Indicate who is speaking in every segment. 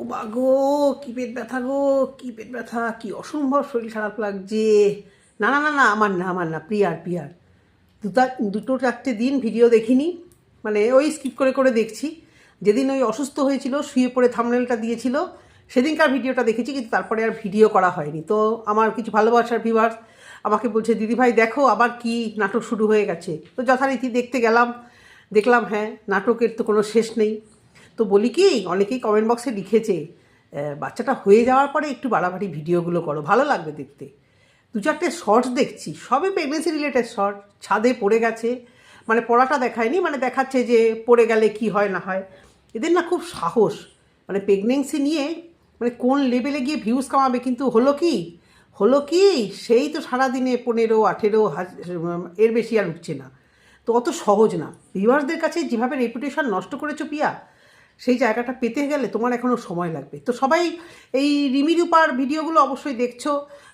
Speaker 1: ও মা গো, কি পেট ব্যথা গো, কি পেট ব্যথা, কি অসম্ভব শরীর খারাপ লাগছে। না না না না, আমার না আমার না, প্রিয়ার প্রিয়ার। দুটা, দুটো চারটে দিন ভিডিও দেখিনি মানে ওই স্কিপ করে করে দেখছি। যেদিন ওই অসুস্থ হয়েছিল, শুয়ে পড়ে থামনেলটা দিয়েছিল, সেদিনকার ভিডিওটা দেখেছি, কিন্তু তারপরে আর ভিডিও করা হয়নি। তো আমার কিছু ভালোবাসার ভিভার্স আমাকে বলছে দিদিভাই দেখো আবার কি নাটক শুরু হয়ে গেছে। তো যথারীতি দেখতে গেলাম, দেখলাম হ্যাঁ নাটকের তো কোনো শেষ নেই। তো বলি কি, অনেকেই কমেন্ট বক্সে লিখেছে বাচ্চাটা হয়ে যাওয়ার পরে একটু বাড়াবাড়ি ভিডিওগুলো করো, ভালো লাগবে দেখতে। দু চারটে শর্টস দেখছি, সবই প্রেগনেন্সি রিলেটেড শর্ট ছাদে পড়ে গেছে মানে পড়াটা দেখায়নি মানে দেখাচ্ছে যে পড়ে গেলে কি হয় না হয়। এদের না খুব সাহস মানে প্রেগনেন্সি নিয়ে মানে কোন লেভেলে গিয়ে ভিউজ কামাবে, কিন্তু হলো কি হলো কি, সেই তো সারাদিনে পনেরো, আঠেরো এর বেশি আর উঠছে না। তো অত সহজ না। ভিউয়ার্সদের কাছে যেভাবে রেপুটেশন নষ্ট করেছ পিয়া সেই জায়গাটা পেতে গেলে তোমার এখনও সময় লাগবে। তো সবাই এই রিমি রূপার ভিডিওগুলো অবশ্যই দেখছ।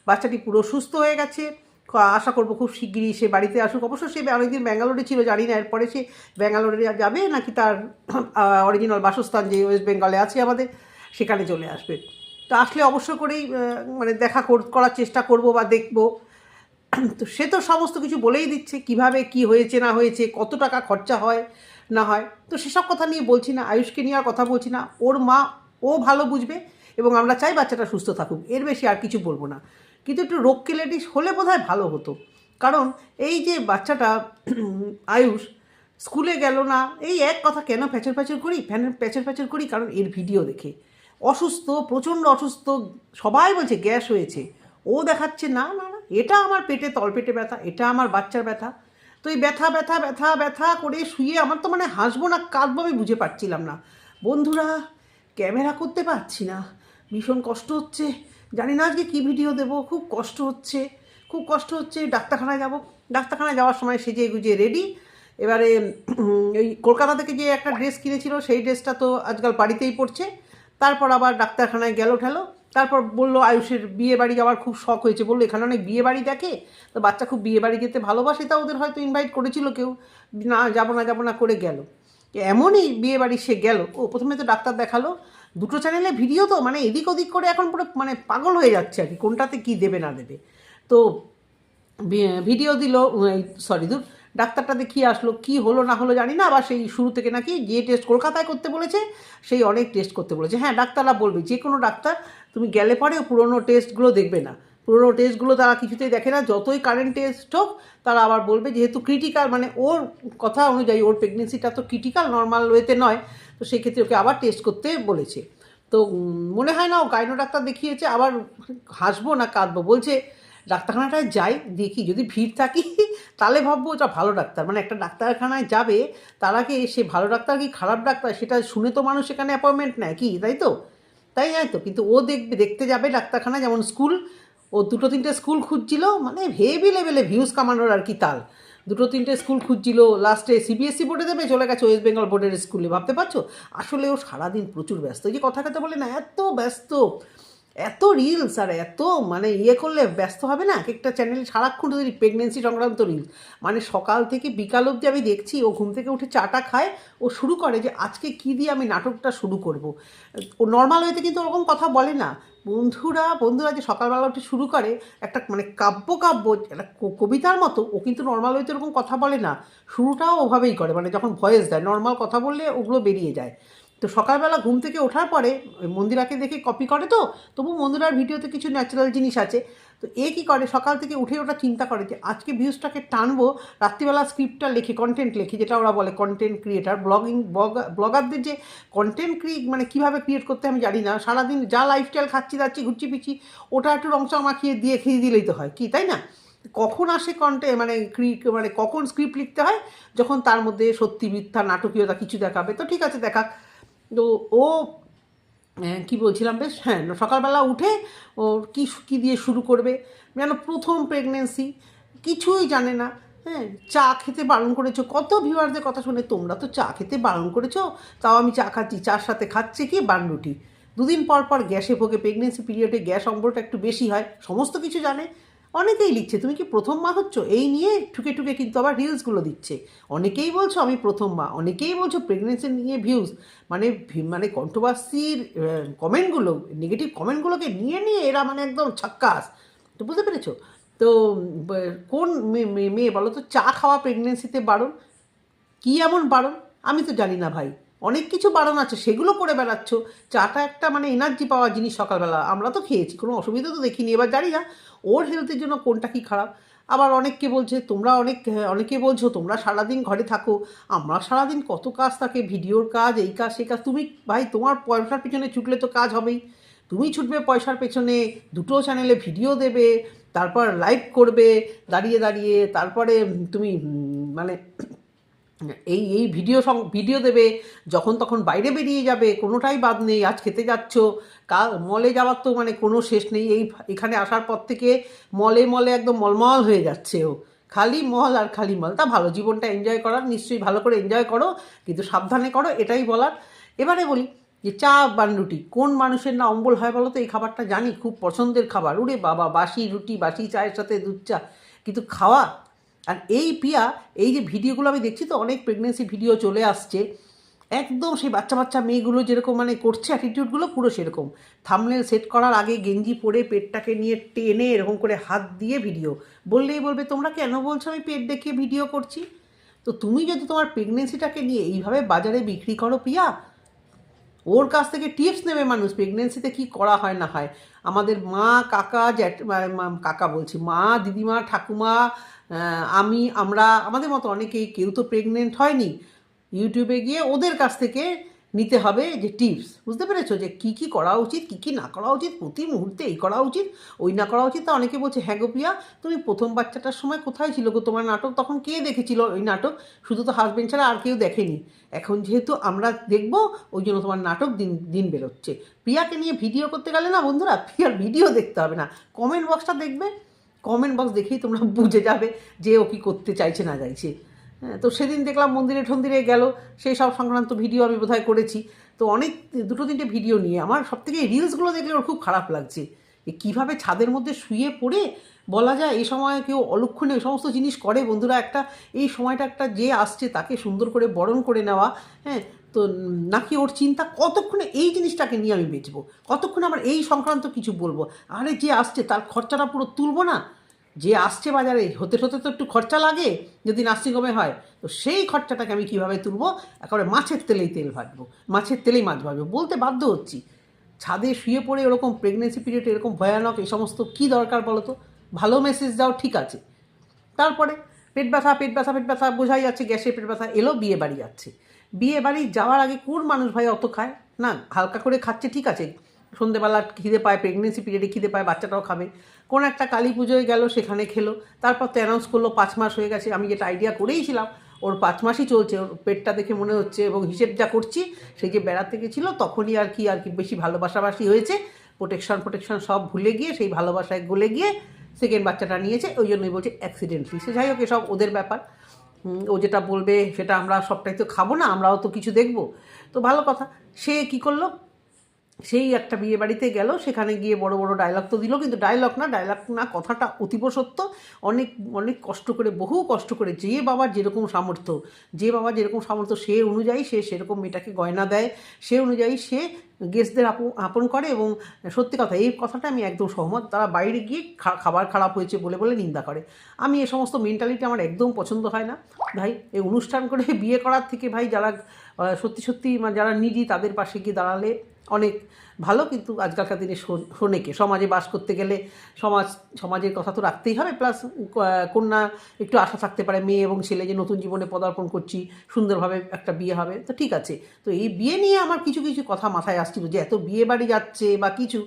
Speaker 1: বাচ্চাটি পুরো সুস্থ হয়ে গেছে। আশা করব খুব শিগগিরই সে বাড়িতে আসুক। অবশ্য সে অনেকদিন ব্যাঙ্গালোরে ছিল, জানি না এরপরে সে ব্যাঙ্গালোরে যাবে নাকি তার অরিজিনাল বাসস্থান যে ওয়েস্ট বেঙ্গলে আছে আমাদের, সেখানে চলে আসবে। তো আসলে অবশ্য করেই মানে দেখা কর- করার চেষ্টা করব বা দেখব। তো সে তো সমস্ত কিছু বলেই দিচ্ছে, কীভাবে কি হয়েছে না হয়েছে, কত টাকা খরচা হয় না হয়। তো সেসব কথা নিয়ে বলছি না, আয়ুষকে নিয়ে আর কথা বলছি না। ওর মা, ও ভালো বুঝবে এবং আমরা চাই বাচ্চাটা সুস্থ থাকুক। এর বেশি আর কিছু বলব না। কিন্তু একটু রোগ কেলেটিস হলে বোধহয় ভালো হতো। কারণ এই যে বাচ্চাটা, আয়ুষ, স্কুলে গেল না, এই এক কথা কেন প্যাচর প্যাচর করি? প্যাচর প্যাচর করি কারণ এর ভিডিও দেখে। অসুস্থ, প্রচণ্ড অসুস্থ, সবাই বলছে গ্যাস হয়েছে। ও দেখাচ্ছে, না না না, এটা আমার পেটে তলপেটে ব্যথা, এটা আমার বাচ্চার ব্যথা। তো এই ব্যথা ব্যথা ব্যথা ব্যথা করে শুয়ে আমার তো মানে হাসবো না, কাঁদবো আমি বুঝে পারছিলাম না। বন্ধুরা, ক্যামেরা করতে পারছি না। ভীষণ কষ্ট হচ্ছে। জানি না আজকে কী ভিডিও দেবো, খুব কষ্ট হচ্ছে। খুব কষ্ট হচ্ছে, ডাক্তারখানায় যাব। ডাক্তারখানায় যাওয়ার সময় সেজে গুজে রেডি এবারে ওই কলকাতা থেকে যে একটা ড্রেস কিনেছিল, সেই ড্রেসটা তো আজকাল বাড়িতেই পড়ছে। তারপর আবার ডাক্তারখানায় গেল ঠেলো। তারপর বলল আয়ুষের বিয়ে বাড়ি যাওয়ার খুব শখ হয়েছে। বলল, এখানে অনেক বিয়ে বাড়ি দেখে? তো বাচ্চা খুব বিয়ে বাড়ি যেতে ভালোবাসে, তা ওদের হয়তো ইনভাইট করেছিল কেউ। না, যাব না যাব না করে গেল। এমনই বিয়ে বাড়ি সে গেল। ও প্রথমে তো ডাক্তার দেখাল। দুটো চ্যানেলে ভিডিও তো মানে এদিক ওদিক করে এখন পুরো মানে পাগল হয়ে যাচ্ছে আর কি, কোনটাতে কী দেবে, না দেবে। তো ভিডিও দিল সরি দূর ডাক্তারটা দেখিয়ে আসলো, কি হলো না হলো জানি না, আবার সেই শুরু থেকে নাকি যে টেস্ট কলকাতায় করতে বলেছে, সেই অনেক টেস্ট করতে বলেছে। হ্যাঁ ডাক্তাররা বলবে, যে কোনো ডাক্তার, তুমি গেলে পরে পুরোনো টেস্টগুলো দেখবে না। পুরোনো টেস্টগুলো তারা কিছুতেই দেখে না, যতই কারেন্ট টেস্ট হোক, তারা আবার বলবে যেহেতু ক্রিটিক্যাল মানে ওর কথা অনুযায়ী, ওর প্রেগনেন্সিটা তো ক্রিটিক্যাল নর্মাল ওয়েতে নয়, তো সেই ক্ষেত্রে ওকে আবার টেস্ট করতে বলেছে। তো মনে হয় না ও গাইনো ডাক্তার দেখিয়েছে, আবার হাসবো না, কাঁদবো, বলছে ডাক্তারখানাটায় যাই, দেখি যদি ভিড় থাকি, তাহলে ভাববো ওটা ভালো ডাক্তার। মানে একটা ডাক্তারখানায় যাবে, তার আগে সে ভালো ডাক্তার কি খারাপ ডাক্তার? সেটা শুনে তো মানুষ সেখানে অ্যাপয়েন্টমেন্ট নেয়, কি? তাই তো? তাই তাই তো? কিন্তু ও দেখবে, দেখতে যাবে ডাক্তারখানা যেমন স্কুল ও দুটো তিনটে স্কুল খুঁজছিল মানে হেভি লেভেলে ভিউজ কামানোর আর কি তাল। দুটো তিনটে স্কুল খুঁজছিল লাস্টে সিবিএসসি বোর্ডে দেবে, চলে গেছে ওয়েস্ট বেঙ্গল বোর্ডের স্কুলে ভাবতে পারছ? আসলে ও সারাদিন প্রচুর ব্যস্ত, এই যে কথা কথা বলে না, এত ব্যস্ত। এত রিলস আর এত মানে ইয়ে করলে ব্যস্ত হবে না? এক একটা চ্যানেল সারাক্ষণ ধরে প্রেগনেন্সি সংক্রান্ত রিলস মানে সকাল থেকে বিকাল অবধি আমি দেখছি, ও ঘুম থেকে উঠে চাটা খায়, ও শুরু করে যে আজকে কী দিয়ে আমি নাটকটা শুরু করব। ও নর্মাল ওয়েতে কিন্তু ওরকম কথা বলে না। বন্ধুরা বন্ধুরা যে সকালবেলা উঠে শুরু করে, একটা মানে কাব্য কাব্য, একটা কবিতার মতো, ও কিন্তু নর্মাল ওয়েতে ওরকম কথা বলে না। শুরুটাও ওভাবেই করে মানে যখন ভয়েস দেয় নর্মাল কথা বললে ওগুলো বেরিয়ে যায়। তো সকালবেলা ঘুম থেকে ওঠার পরে মন্দিরাকে দেখে কপি করে তো, তবু মন্দিরার ভিডিওতে কিছু ন্যাচারাল জিনিস আছে। তো এ কী করে? সকাল থেকে উঠে ওটা চিন্তা করে যে, আজকে ভিউজটাকে টানবো, রাত্রিবেলা স্ক্রিপ্টটা লেখে কন্টেন্ট লেখে, যেটা ওরা বলে কন্টেন্ট ক্রিয়েটার ব্লগিং ব্লগারদের যে কন্টেন্ট ক্রিয়ে মানে কীভাবে ক্রিয়েট করতে আমি জানি না। সারাদিন যা লাইফস্টাইল খাচ্ছি, দাচ্ছি, ঘুরছি পিচ্ছি ওটা একটু রংচং মাখিয়ে দিয়ে, খেয়ে দিলেই তো হয়। কি, তাই না? কখন আসে কন্টে মানে ক্রি মানে কখন স্ক্রিপ্ট লিখতে হয়? যখন তার মধ্যে সত্যি মিথ্যা, নাটকীয়তা কিছু দেখাবে। তো ঠিক আছে দেখাক তো ও কি বলছিলাম বেশ? হ্যাঁ সকালবেলা উঠে ও কী কী দিয়ে শুরু করবে? যেন প্রথম প্রেগনেন্সি কিছুই জানে না। হ্যাঁ চা খেতে বারণ করেছ। কত ভিউয়ারদের কথা শুনে তোমরা তো চা খেতে বারণ করেছ? তাও আমি চা খাচ্ছি, চার সাথে খাচ্ছে কি বানরুটি দুদিন পর পর গ্যাসে ভোগে প্রেগনেন্সি পিরিয়ডে গ্যাস অম্বলটা একটু বেশি হয়, সমস্ত কিছু জানে। অনেকেই লিখছে, তুমি কি প্রথম মা হচ্ছ? এই নিয়ে ঠুকে ঠুকে কিন্তু আবার রিলসগুলো দিচ্ছে। অনেকেই বলছো, আমি প্রথম মা। অনেকেই বলছো প্রেগনেন্সি নিয়ে ভিউজ মানে মানে কন্ট্রোভার্সির কমেন্টগুলো নেগেটিভ কমেন্টগুলোকে নিয়ে নিয়ে এরা মানে একদম ছাক্কাস। তো বুঝতে পেরেছ? তো কোন মেয়ে বলো তো, চা খাওয়া প্রেগনেন্সিতে বারণ? কী এমন বারণ? আমি তো জানি না ভাই। অনেক কিছু বাড়ানো আছে, সেগুলো করে বেড়াচ্ছ। চাটা একটা মানে এনার্জি পাওয়া জিনিস সকালবেলা। আমরা তো খেয়েছি, কোনো অসুবিধা তো দেখিনি। এবার জানি না, ওর হেলথের জন্য কোনটা কি খারাপ। আবার অনেককে বলছে, তোমরা অনেক, অনেকে বলছো, তোমরা সারাদিন ঘরে থাকো। আমরা সারাদিন কত কাজ থাকে, ভিডিওর কাজ, এই কাজ, সেই কাজ। তুমি ভাই, তোমার পয়সার পিছনে ছুটলে তো কাজ হবেই। তুমি ছুটবে পয়সার পেছনে, দুটো চ্যানেলে ভিডিও দেবে, তারপর লাইভ করবে, দাঁড়িয়ে দাঁড়িয়ে, তারপরে তুমি মানে এই এই ভিডিও সং, ভিডিও দেবে, যখন তখন বাইরে বেরিয়ে যাবে, কোনোটাই বাদ নেই, আজ খেতে যাচ্ছ, কাল মলে যাওয়ার তো মানে কোনো শেষ নেই, এই এখানে আসার পর থেকে মলে মলে একদম মলমল হয়ে যাচ্ছে ও। খালি মল আর খালি মল, তা ভালো জীবনটা এনজয় করার, নিশ্চয়ই ভালো করে এনজয় করো, কিন্তু সাবধানে করো, এটাই বলার। এবারে বলি যে চা বান রুটি, কোন মানুষের না অম্বল হয় বলো তো এই খাবারটা জানি, খুব পছন্দের খাবার। উরে বাবা, বাসি রুটি, বাসি চায়ের সাথে দুধ চা, কিন্তু খাওয়া আর এই পিয়া, এই যে ভিডিওগুলো আমি দেখছি তো, অনেক প্রেগনেন্সি ভিডিও চলে আসছে। একদম সেই বাচ্চা বাচ্চা মেয়েগুলো যেরকম মানে করছে অ্যাটিটিউডগুলো পুরো সেরকম। থামনেল সেট করার আগে গেঞ্জি পরে পেটটাকে নিয়ে টেনে এরকম করে হাত দিয়ে ভিডিও বললেই বলবে, তোমরা কেন বলছো আমি পেট দেখিয়ে ভিডিও করছি? তো তুমি যদি তোমার প্রেগনেন্সিটাকে নিয়ে এইভাবে বাজারে বিক্রি করো পিয়া ওর কাছ থেকে টিপস নেবে মানুষ প্রেগনেন্সিতে কি করা হয় না হয়। আমাদের মা, কাকা জ্যাট কাকা বলছি, মা, দিদিমা, ঠাকুমা আমি, আমরা, আমাদের মতো অনেকেই, কেউ তো প্রেগনেন্ট হয়নি। ইউটিউবে গিয়ে ওদের কাছ থেকে নিতে হবে যে টিপস বুঝতে পেরেছ? যে কি কি করা উচিত, কি কি না করা উচিত, প্রতি মুহূর্তে এই করা উচিত, ওই না করা উচিত তা অনেকে বলছে হ্যাঁ গো প্রিয়া, তুমি প্রথম বাচ্চাটার সময় কোথায় ছিল গো তোমার নাটক? তখন কে দেখেছিল ওই নাটক? শুধু তো হাজবেন্ড ছাড়া আর কেউ দেখেনি। এখন যেহেতু আমরা দেখব, ওই জন্য তোমার নাটক দিন দিন বেরোচ্ছে। প্রিয়াকে নিয়ে ভিডিও করতে গেলে না বন্ধুরা, প্রিয়ার ভিডিও দেখতে হবে না। কমেন্ট বক্সটা দেখবে কমেন্ট বক্স দেখেই তোমরা বুঝে যাবে যে ও কি করতে চাইছে না চাইছে। তো সেদিন দেখলাম মন্দিরে ঠন্দিরে গেল, সেই সব সংক্রান্ত ভিডিও আমি বোধহয় করেছি। তো অনেক, দুটো তিনটে ভিডিও নিয়ে আমার সব থেকে রিলসগুলো দেখলে ওর খুব খারাপ লাগছে। কীভাবে ছাদের মধ্যে শুয়ে পড়ে? বলা যায় এই সময় কেউ অলক্ষণে সমস্ত জিনিস করে। বন্ধুরা, একটা, এই সময়টা একটা যে আসছে তাকে সুন্দর করে বরণ করে নেওয়া হ্যাঁ তো নাকি ওর চিন্তা, কতক্ষণে এই জিনিসটাকে নিয়ে আমি বেচবো? কতক্ষণে আমার এই সংক্রান্ত কিছু বলব? আরে যে আসছে তার খরচাটা পুরো তুলবো না? যে আসছে বাজারে, হতে হতে তো একটু খরচা লাগে যদি নার্সিংহোমে হয়, তো সেই খরচাটাকে আমি কীভাবে তুলবো? একেবারে মাছের তেলেই তেল ভাজবো, মাছের তেলেই মাছ ভাজবো বলতে বাধ্য হচ্ছি। ছাদে শুয়ে পড়ে এরকম প্রেগনেন্সি পিরিয়ড এরকম ভয়ানক এই সমস্ত কী দরকার বলো তো? ভালো মেসেজ দাও, ঠিক আছে। তারপরে পেট ব্যথা পেট ব্যথা পেট ব্যথা বোঝাই যাচ্ছে গ্যাসের পেট ব্যথা, এলো, বিয়ে বাড়ি যাচ্ছে। বিয়ে বাড়ি যাওয়ার আগে কোন মানুষ ভাই অত খায়? না, হালকা করে খাচ্ছে, ঠিক আছে। সন্ধেবেলা খিদে পায় প্রেগনেন্সি পিরিয়ডে খিদে পায়, বাচ্চাটাও খাবে। কোন একটা কালী পুজোয় গেল, সেখানে খেলো। তারপর তো অ্যানাউন্স করল, পাঁচ মাস হয়ে গেছে। আমি যেটা আইডিয়া করেইছিলাম ওর পাঁচ মাসই চলছে। ওর পেটটা দেখে মনে হচ্ছে এবং হিসেব যা করছি, সেই যে বেড়াতে গেছিল তখনই আর কি আর কি বেশি ভালোবাসাবাসি হয়েছে। প্রোটেকশন প্রোটেকশন সব ভুলে গিয়ে, সেই ভালোবাসায় গলে গিয়ে সেকেন্ড বাচ্চাটা নিয়েছে। ওই জন্যই বলছে অ্যাক্সিডেন্টলি সে যাই হোক, এসব ওদের ব্যাপার। ও যেটা বলবে, সেটা আমরা সবটাই তো খাব না, আমরাও তো কিছু দেখব। তো ভালো কথা। সে কি করল? সেই একটা বিয়ে বাড়িতে গেল, সেখানে গিয়ে বড় বড় ডায়লগ তো দিল, কিন্তু ডায়লগ না ডায়লগ না কথাটা অতীব সত্য। অনেক অনেক কষ্ট করে, বহু কষ্ট করে যে বাবার যেরকম সামর্থ্য, যে বাবা যেরকম সামর্থ্য সে অনুযায়ী সে সেরকম মেয়েটাকে গয়না দেয়, সে অনুযায়ী সে গেস্টদের আপন করে এবং সত্যি কথা, এই কথাটা আমি একদম সহমত। তারা বাইরে গিয়ে খাবার খারাপ হয়েছে বলে বলে নিন্দা করে। আমি এ সমস্ত মেন্টালিটি আমার একদম পছন্দ হয় না। ভাই এই অনুষ্ঠান করে বিয়ে করার থেকে ভাই, যারা সত্যি সত্যি যারা নিজি, তাদের পাশে গিয়ে দাঁড়ালে অনেক ভালো, কিন্তু আজকালকার দিনে শোন- শোনেকে। সমাজে বাস করতে গেলে সমাজ, সমাজের কথা তো রাখতেই হবে, প্লাস কন্যা একটু আশা থাকতে পারে, মেয়ে এবং ছেলে যে নতুন জীবনে পদার্পণ করছি, সুন্দরভাবে একটা বিয়ে হবে, তো ঠিক আছে। তো এই বিয়ে নিয়ে আমার কিছু কিছু কথা মাথায় আসছিল যে এত বিয়ে বাড়ি যাচ্ছে বা কিছু,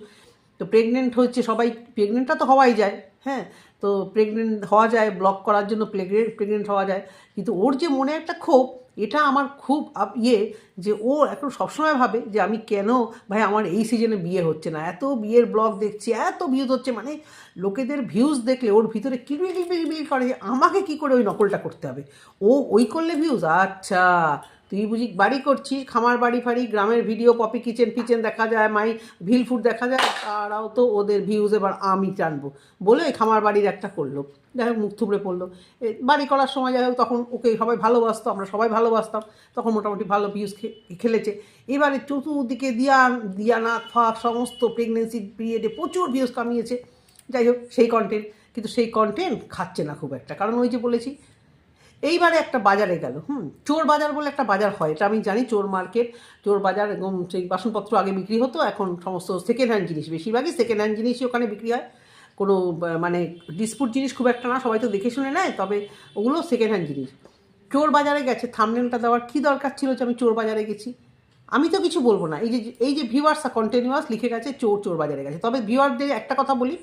Speaker 1: তো প্রেগনেন্ট হচ্ছে সবাই প্রেগনেন্টটা তো হওয়াই যায় হ্যাঁ? তো প্রেগনেন্ট হওয়া যায় ব্লক করার জন্য প্রেগনেন্ট প্রেগনেন্ট হওয়া যায়, কিন্তু ওর যে মনে একটা ক্ষোভ এটা আমার খুব ইয়ে যে ও এখন সবসময় ভাবে যে আমি কেন ভাই আমার এই সিজনে বিয়ে হচ্ছে না। এত বিয়ের ব্লগ দেখছি, এত ভিউজ হচ্ছে মানে লোকেদের ভিউজ দেখলে ওর ভিতরে কিলবি কিলবি কিলবি করে যে আমাকে কি করে ওই নকলটা করতে হবে? ও ওই করলে ভিউজ আচ্ছা। তুই বুঝি বাড়ি করছিস? খামার, বাড়ি, ফাড়ি, গ্রামের ভিডিও পপি কিচেন ফিচেন দেখা যায়, মাই ভিল ফুড দেখা যায়, তারাও তো ওদের ভিউজ এবার আমি টানবো। বলে খামার বাড়ির একটা করল। যাই হোক, মুখ থুবড়ে পড়ল। বাড়ি করার সময় যাই হোক, তখন ওকে সবাই ভালোবাসতো, আমরা সবাই ভালোবাসতাম। তখন মোটামুটি ভালো ভিউজ খেলেছে। এবারে চতুর্দিকে দিয়া দিয়ানাথ ফাক সমস্ত প্রেগনেন্সি পিরিয়ডে প্রচুর ভিউজ কামিয়েছে। যাই হোক, সেই কন্টেন্ট কিন্তু সেই কন্টেন্ট খাচ্ছে না খুব একটা। কারণ ওই যে বলেছি এইবারে একটা বাজারে গেল, হুম, চোর বাজার বলে একটা বাজার হয়, এটা আমি জানি, চোর মার্কেট, চোর বাজার এবং সেই বাসনপত্র আগে বিক্রি হতো, এখন সমস্ত সেকেন্ড হ্যান্ড জিনিস, বেশিরভাগই সেকেন্ড হ্যান্ড জিনিসই ওখানে বিক্রি হয়। কোনো মানে ডিসপুট জিনিস খুব একটা না, সবাই তো দেখে শুনে নেয়, তবে ওগুলো সেকেন্ড হ্যান্ড জিনিস। চোর বাজারে গেছে থামনেলটা দেওয়ার কী দরকার ছিল যে আমি চোর বাজারে গেছি? আমি তো কিছু বলব না, এই যে এই যে ভিউয়ার্স কন্টিনিউয়াস লিখে গেছে চোর চোর বাজারে গেছে, তবে ভিউয়ারদের একটা কথা বলি,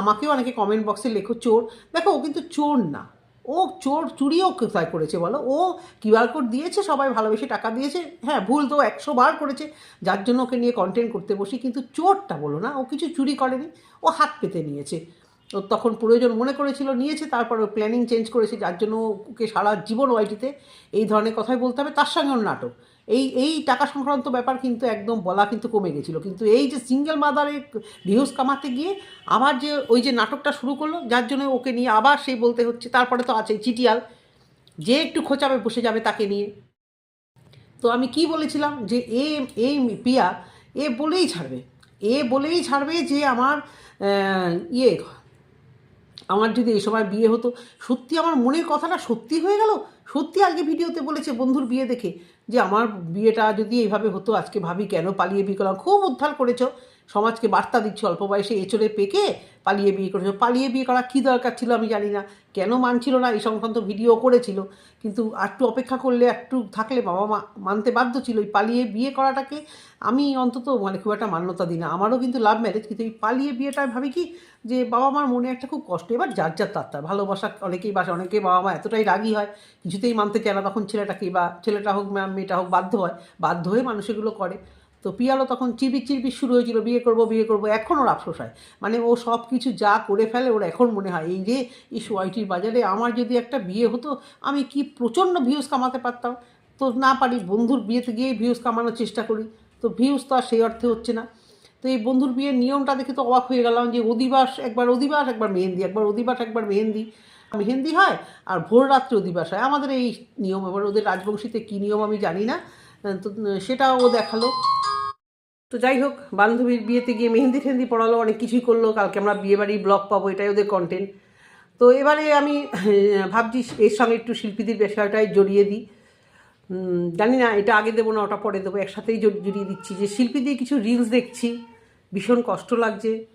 Speaker 1: আমাকেও অনেকে কমেন্ট বক্সে লেখো চোর, দেখো ও কিন্তু চোর না ও চোর চুরিও কোথায় করেছে বলো? ও কিউআর কোড দিয়েছে, সবাই ভালোবেসে টাকা দিয়েছে। হ্যাঁ ভুল তো একশো বার করেছে। যার জন্য ওকে নিয়ে কন্টেন্ট করতে বসি, কিন্তু চোরটা বলো না, ও কিছু চুরি করেনি, ও হাত পেতে নিয়েছে। ও তখন প্রয়োজন মনে করেছিল, নিয়েছে, তারপর ও প্ল্যানিং চেঞ্জ করেছে, যার জন্য ওকে সারা জীবন ওয়াইটিতে এই ধরনের কথাই বলতে হবে। তার সঙ্গে ওর নাটক। এই এই টাকা সংক্রান্ত ব্যাপার কিন্তু একদম বলা কিন্তু কমে গেছিল। কিন্তু এই যে সিঙ্গেল মাদারে ভিউজ কামাতে গিয়ে আবার যে ওই যে নাটকটা শুরু করল, যার জন্য ওকে নিয়ে আবার সেই বলতে হচ্ছে, তারপরে তো আছে চিটিয়াল, যে একটু খোঁচাবে বসে যাবে তাকে নিয়ে। তো আমি কি বলেছিলাম যে এ, এই পিয়া, এ বলেই ছাড়বে, এ বলেই ছাড়বে যে আমার ইয়ে আমার যদি এই সময় বিয়ে হতো, সত্যি আমার মনের কথাটা সত্যি হয়ে গেল? সত্যি আজকে ভিডিওতে বলেছে বন্ধুর বিয়ে দেখে। যে আমার বিয়েটা যদি এইভাবে হতো আজকে ভাবি কেন পালিয়ে বিকলাম খুব উদ্ধার করেছ। সমাজকে বার্তা দিচ্ছ, অল্প বয়সে এচড়ে পেকে পালিয়ে বিয়ে করেছ। পালিয়ে বিয়ে করা কী দরকার ছিল আমি জানি না। কেন মানছিল না? এই সংক্রান্ত ভিডিও করেছিল। কিন্তু একটু অপেক্ষা করলে, একটু থাকলে বাবা মা মানতে বাধ্য ছিল। ওই পালিয়ে বিয়ে করাটাকে আমি অন্তত মানে খুব একটা মান্যতা দিই না। আমারও কিন্তু লাভ ম্যারেজ কিন্তু এই পালিয়ে বিয়েটা ভাবি কি? যে বাবা মার মনে একটা খুব কষ্ট। এবার যার যার তার তার। ভালোবাসা অনেকেই বাসে, অনেকে বাবা মা এতটাই রাগী হয়, কিছুতেই মানতে চায় না। তখন ছেলেটাকে বা ছেলেটা হোক মেয়েটা হোক, বাধ্য হয়। বাধ্য হয়ে মানুষ এগুলো করে। তো পিয়ালো তখন চিবির চিরবির শুরু হয়েছিল, বিয়ে করব বিয়ে করব এখন ওর আফসোস হয়। মানে ও সব কিছু যা করে ফেলে, ওর এখন মনে হয়, এই যে, এই সোয়াইটির বাজারে আমার যদি একটা বিয়ে হতো, আমি কি প্রচণ্ড ভিউজ কামাতে পারতাম? তো না পারি, বন্ধুর বিয়েতে গিয়ে ভিউজ কামানোর চেষ্টা করি। তো ভিউজ তো আর সেই অর্থে হচ্ছে না। তো এই বন্ধুর বিয়ের নিয়মটা দেখে তো অবাক হয়ে গেলাম যে, অধিবাস একবার অধিবাস, একবার মেহেন্দি, একবার অধিবাস, একবার মেহেন্দি। মেহেন্দি হয় আর ভোর রাত্রে অধিবাস হয়। আমাদের এই নিয়ম, এবার ওদের রাজবংশীতে কী নিয়ম আমি জানি না। তো সেটাও দেখাল। তো যাই হোক, বান্ধবীর বিয়েতে গিয়ে মেহেন্দি টেহেন্দি পড়ালো, অনেক কিছুই করল। কালকে আমরা বিয়ে বাড়ির ব্লগ পাবো, এটাই ওদের কন্টেন্ট তো এবারে আমি ভাবছি এর সঙ্গে একটু শিল্পীদের বিষয়টাই জড়িয়ে দিই। জানি না, এটা আগে দেবো না, ওটা পরে দেবো। একসাথেই জড়ি- জড়িয়ে দিচ্ছি যে শিল্পী দিয়ে কিছু রিলস দেখছি, ভীষণ কষ্ট লাগছে।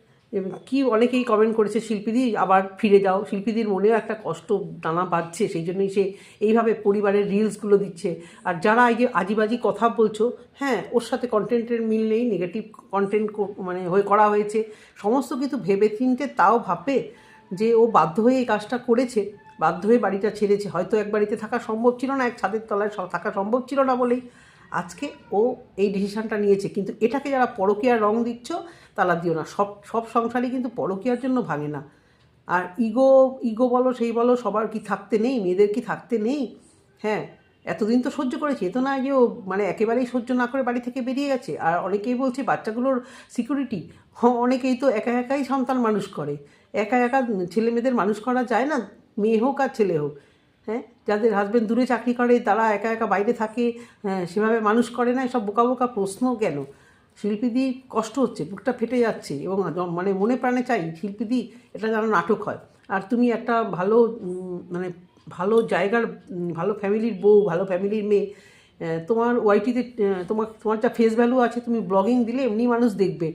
Speaker 1: কি অনেকেই কমেন্ট করেছে, শিল্পীদি, আবার ফিরে যাও। শিল্পীদির মনেও একটা কষ্ট দানা বাজছে সেই জন্যই সে এইভাবে পরিবারের রিলসগুলো দিচ্ছে। আর যারা এই যে আজিবাজি কথা বলছো হ্যাঁ ওর সাথে কন্টেন্টের মিল নেই নেগেটিভ কন্টেন্ট মানে হয়ে করা হয়েছে। সমস্ত কিছু ভেবে চিনতে তাও ভাববে যে ও বাধ্য হয়ে এই কাজটা করেছে, বাধ্য হয়ে বাড়িটা ছেড়েছে। হয়তো এক বাড়িতে থাকা সম্ভব ছিল না, এক ছাদের তলায় থাকা সম্ভব ছিল না বলেই আজকে ও এই ডিসিশানটা নিয়েছে। কিন্তু এটাকে যারা পরকীয়ার রং দিচ্ছ তারা দিও না। সব সব সংসারই কিন্তু পরকীয়ার জন্য ভাঙে না। আর ইগো ইগো বলো সেই বলো সবার কি থাকতে নেই? মেয়েদের কি থাকতে নেই? হ্যাঁ এতদিন তো সহ্য করেছে। এ তো না যে ও মানে একেবারেই সহ্য না করে বাড়ি থেকে বেরিয়ে গেছে। আর অনেকেই বলছে বাচ্চাগুলোর সিকিউরিটি অনেকেই তো একা একাই সন্তান মানুষ করে। একা একা ছেলে মেয়েদের মানুষ করা যায় না। মেয়ে হোক আর ছেলে হোক। হ্যাঁ যাদের হাজব্যান্ড দূরে চাকরি করে তারা একা একা বাইরে থাকে। হ্যাঁ, সেভাবে মানুষ করে না। এসব বোকা বোকা প্রশ্ন কেন? শিল্পীদি কষ্ট হচ্ছে, বুকটা ফেটে যাচ্ছে এবং মানে মনে প্রাণে চাই শিল্পীদি এটা যেন নাটক হয়। আর তুমি একটা ভালো মানে ভালো জায়গার ভালো ফ্যামিলির বউ, ভালো ফ্যামিলির মেয়ে তোমার ওয়াইটিতে তোমার তোমার যা ফেস ভ্যালু আছে, তুমি ব্লগিং দিলে এমনি মানুষ দেখবে।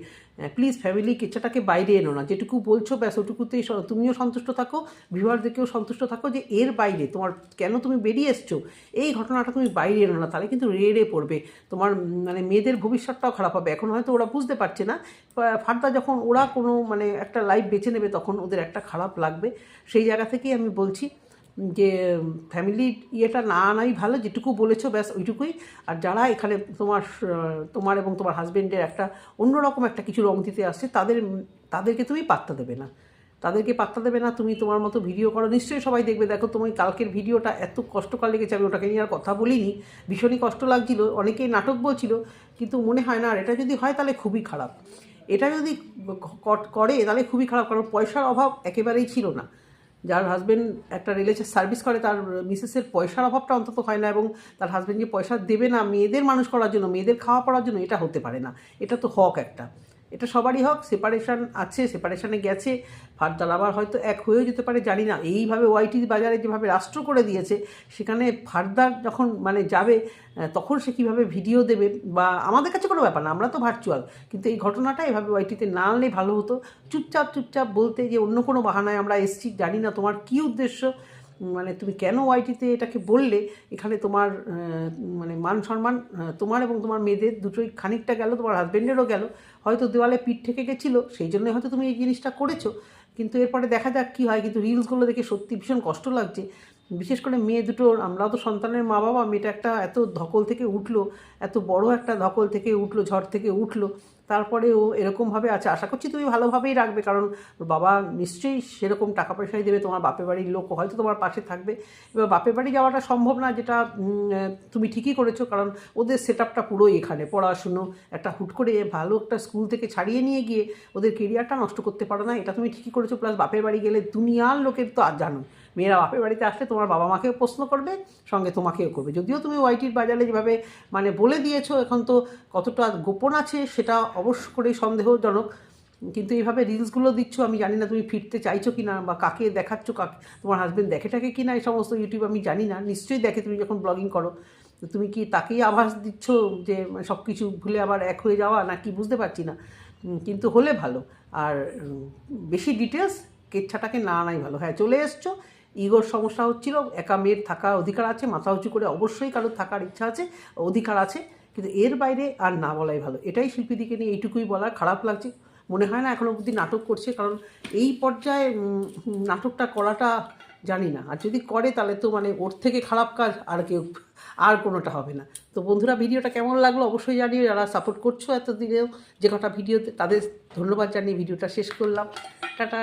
Speaker 1: প্লিজ ফ্যামিলি কেচ্ছাটাকে বাইরে এনো না। যেটুকু বলছো, ব্যাস, ওটুকুতেই তুমিও সন্তুষ্ট থাকো ভিউয়ারদেরকেও সন্তুষ্ট থাকো যে এর বাইরে তোমার কেন তুমি বেরিয়ে এসছো? এই ঘটনাটা তুমি বাইরে এনো না, তাহলে কিন্তু রেড়ে পড়বে। তোমার মানে মেয়েদের ভবিষ্যৎটাও খারাপ হবে। এখন হয়তো ওরা বুঝতে পারছে না। ফার্দা যখন ওরা কোনো মানে একটা লাইফ বেছে নেবে, তখন ওদের একটা খারাপ লাগবে। সেই জায়গা থেকেই আমি বলছি যে ফ্যামিলির ইয়েটা না আনাই ভালো, যেটুকু বলেছ, ব্যাস ওইটুকুই। আর যারা এখানে তোমার তোমার এবং তোমার হাজবেন্ডের একটা অন্যরকম একটা কিছু রং দিতে আসছে, তাদের, তাদেরকে তুমি পাত্তা দেবে না। তাদেরকে পাত্তা দেবে না, তুমি তোমার মতো ভিডিও করো। নিশ্চয়ই সবাই দেখবে, দেখো তুমি কালকের ভিডিওটা এত কষ্টকর লেগেছে, আমি ওটাকে নিয়ে আর কথা বলিনি। ভীষণই কষ্ট লাগছিল, অনেকেই নাটক বলছিল, কিন্তু মনে হয় না, আর এটা যদি হয় তাহলে খুবই খারাপ। এটা যদি করে তাহলে খুবই খারাপ, কারণ পয়সার অভাব একেবারেই ছিল না। যার হাজব্যান্ড একটা রিলেশন সার্ভিস করে, তার মিসেসের পয়সার অভাবটা অন্তত হয় না এবং তার হাজবেন্ড যে পয়সা দেবে না মেয়েদের মানুষ করার জন্য, মেয়েদের খাওয়া পড়ার জন্য, এটা হতে পারে না। এটা তো হক একটা। এটা সবারই হোক সেপারেশান আছে সেপারেশানে গেছে ফার্দার আবার হয়তো এক হয়েও যেতে পারে, জানি না। এইভাবে ওয়াইটি বাজারে যেভাবে রাষ্ট্র করে দিয়েছে, সেখানে ফার্দার যখন মানে যাবে তখন সে কীভাবে ভিডিও দেবে বা আমাদের কাছে কোনো ব্যাপার না, আমরা তো ভার্চুয়াল কিন্তু এই ঘটনাটা এভাবে ওয়াইটিতে না আনলে ভালো হতো। চুপচাপ চুপচাপ বলতে যে অন্য কোনো বাহানায় আমরা এসছি, জানি না তোমার কী উদ্দেশ্য। মানে তুমি কেন ওয়াইটিতে এটাকে বললে? এখানে তোমার মানে মান সম্মান তোমার এবং তোমার মেয়েদের দুটোই খানিকটা গেল, তোমার হাজব্যান্ডেরও গেল। হয়তো দেওয়ালে পিঠ থেকে গেছিল, সেই জন্যই হয়তো তুমি এই জিনিসটা করেছ। কিন্তু এরপরে দেখা যাক কী হয়। কিন্তু রিলসগুলো দেখে সত্যি ভীষণ কষ্ট লাগছে। বিশেষ করে মেয়ে দুটো, আমরাও তো সন্তানের মা বাবা মেয়েটা একটা এত ধকল থেকে উঠল, এত বড় একটা ধকল থেকে উঠল, ঝড় থেকে উঠল। তারপরে ও এরকমভাবে আছে। আশা করছি তুমি ভালোভাবেই রাখবে, কারণ বাবা নিশ্চয়ই সেরকম টাকা পয়সাই দেবে, তোমার বাপের বাড়ির লোক হয়তো তোমার পাশে থাকবে। এবার বাপের বাড়ি যাওয়াটা সম্ভব না, যেটা তুমি ঠিকই করেছ, কারণ ওদের সেট আপটা পুরোই এখানে। পড়াশুনো, একটা হুট করে ভালো একটা স্কুল থেকে ছাড়িয়ে নিয়ে গিয়ে ওদের কেরিয়ারটা নষ্ট করতে পারো না, এটা তুমি ঠিকই করেছ প্লাস বাপের বাড়ি গেলে দুনিয়ার লোকের তো আর জানো মেয়েরা বাপের বাড়িতে আসলে তোমার বাবা মাকেও প্রশ্ন করবে, সঙ্গে তোমাকেও করবে। যদিও তুমি ওয়াইটির বাজারে যেভাবে মানে বলে দিয়েছ, এখন তো কতটা গোপন আছে সেটা অবশ্য করেই সন্দেহজনক। কিন্তু এইভাবে রিলসগুলো দিচ্ছ, আমি জানি না তুমি ফিরতে চাইছো কি না বা কাকে দেখাচ্ছ, কাকে তোমার হাজবেন্ড দেখে টাকে কি না এই সমস্ত ইউটিউব আমি জানি না, নিশ্চয়ই দেখে তুমি যখন ব্লগিং করো। তুমি কি তাকেই আভাস দিচ্ছ যে সব কিছু ভুলে আবার এক হয়ে যাওয়া না কি বুঝতে পারছি না। কিন্তু হলে ভালো। আর বেশি ডিটেলস কেচ্ছাটাকে না আনাই ভালো। হ্যাঁ চলে এসছো ইগোর সমস্যা হচ্ছিল, একা মেয়ের থাকার অধিকার আছে মাথা উঁচু করে অবশ্যই কারোর থাকার ইচ্ছা আছে, অধিকার আছে, কিন্তু এর বাইরে আর না বলাই ভালো। এটাই শিল্পীদিকে নিয়ে এইটুকুই বলার, খারাপ লাগছে। মনে হয় না এখনও অবধি নাটক করছে, কারণ এই পর্যায়ে নাটকটা করাটা জানি না। আর যদি করে, তাহলে তো মানে ওর থেকে খারাপ কাজ আর কেউ, আর কোনোটা হবে না। তো বন্ধুরা, ভিডিওটা কেমন লাগল অবশ্যই জানিও, যারা সাপোর্ট করছ এতদিনেও যে কটা ভিডিওতে, তাদের ধন্যবাদ জানিয়ে ভিডিওটা শেষ করলাম। টাটা!